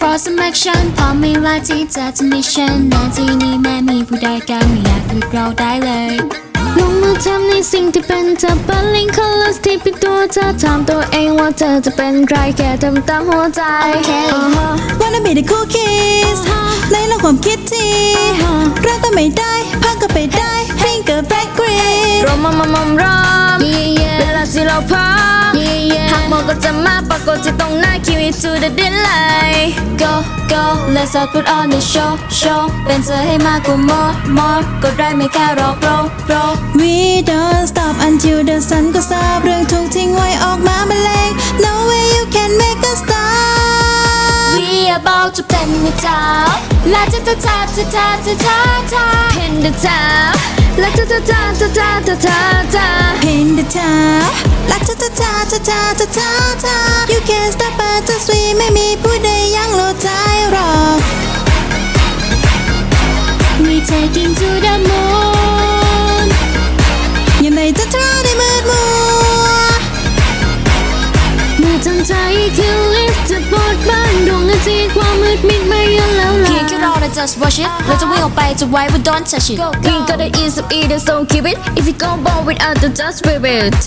for some action พร้อมไหม่ว่าที่จะทำมิชชั่นนาทีนี้แม้มีผู้ใดก็ไม่อยากหยุดเราได้เลย ลงมือทำในสิ่งที่เป็นเธอ Burning colors ที่เป็นตัวเธอถามตัวเองว่าเธอจะเป็นใครแค่ทำตามหัวใจ Wanna be the cool kids ในโลกความคิดที่รักก็ไม่ได้พักก็ไปได้พิงกับแบ็กกรีนรอมมามมรอมเวลาที่เราพร้อมหากมองก็จะมาปรากฏที่ตรงหน้าคิว it to the deadline go go let's all put on the show show เป็นเธอให้มากกว่า more more ก็ได้ไม่แค่รอ bro bro We don't stop until the sun ก็ทราบเรื่องถูกทิ้งไว้ออกมาบรรเลง No way you can make us stop we about to เป็นในเท้าลาจะจะจะจะจะจะจะจะ in the town ลาจะจะจะจะจะจะจะจะ In the town ลักจะจะจะจะจะจะจะจะ You can't stop us as we ไม่มีผู้ใดยังโลดใจหรอก we taking to the moon ยังไงจะทราได้มืดมัวเมื่อทันใจคือ lift จะปลดบ้านดวงอาทิตย์ความมืดมิดไม่ยันแล้วล่ะเพียงแค่รอและ just watch it เราจะวิ่งออกไปจะไว้ we don't touch it we got the ease of either so keep it if you go ball without the just spirit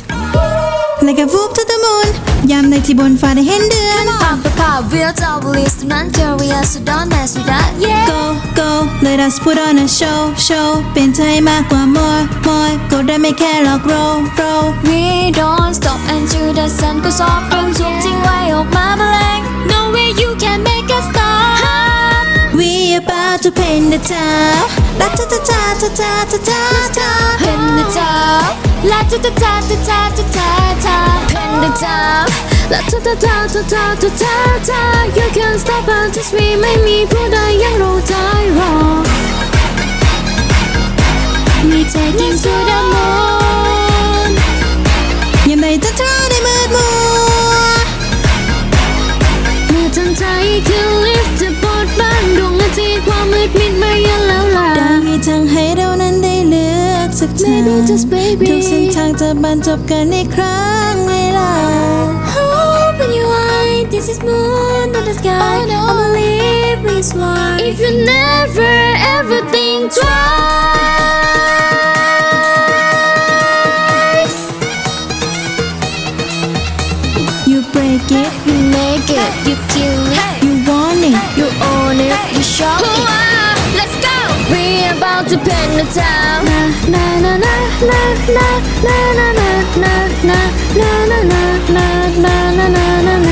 Like a whoop to the moon ยามในที่บนฟ้าได้เห็นเดือน ภาพประภาพ we'll tell release ตรงนั้น curious so don't mess with that yeah Go go let us put on a show show เป็นเธอให้มากกว่า more more ก็ได้ไม่แค่หรอก roll roll we don't stop until the sun goes off เรื่องทุกทิ้งไว้ออกมาแมลง no way you can make us stop We about to paint the town ลักจะจะจะจะจะจะจะจะ Pin the top La ta ta ta ta ta ta ta ta Pin the top La ta ta ta ta ta ta ta ta You can't stop us we ไม่มีผู้ใดยังรู้ใจรอ We taking to the moon ยังไงจะทราได้มืดมัวเมื่อทันใจคือ lift จะปลดบ้านดวงอาทิตย์ความมืดมิดไม่ยันแล้วล่ะได้มีทางให้เรานั้นได้เลือกสักทาง Maybe just baby ทุกเส้นทางจะบรรจบกันในครั้งเวลา Open your eye, this is moon in the sky. I am believe is why. If you never ever think twice, You break it you make it, you kill it, you want it you own it, you show it. Let's go. We are about to pen the town. Na na na na na na na na na na na na na na na na na na na.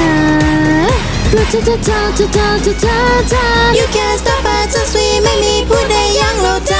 Ta ta ta ta ta ta ta ta. You can't stop us as we ไม่มีผู้ใดยังโลดใจ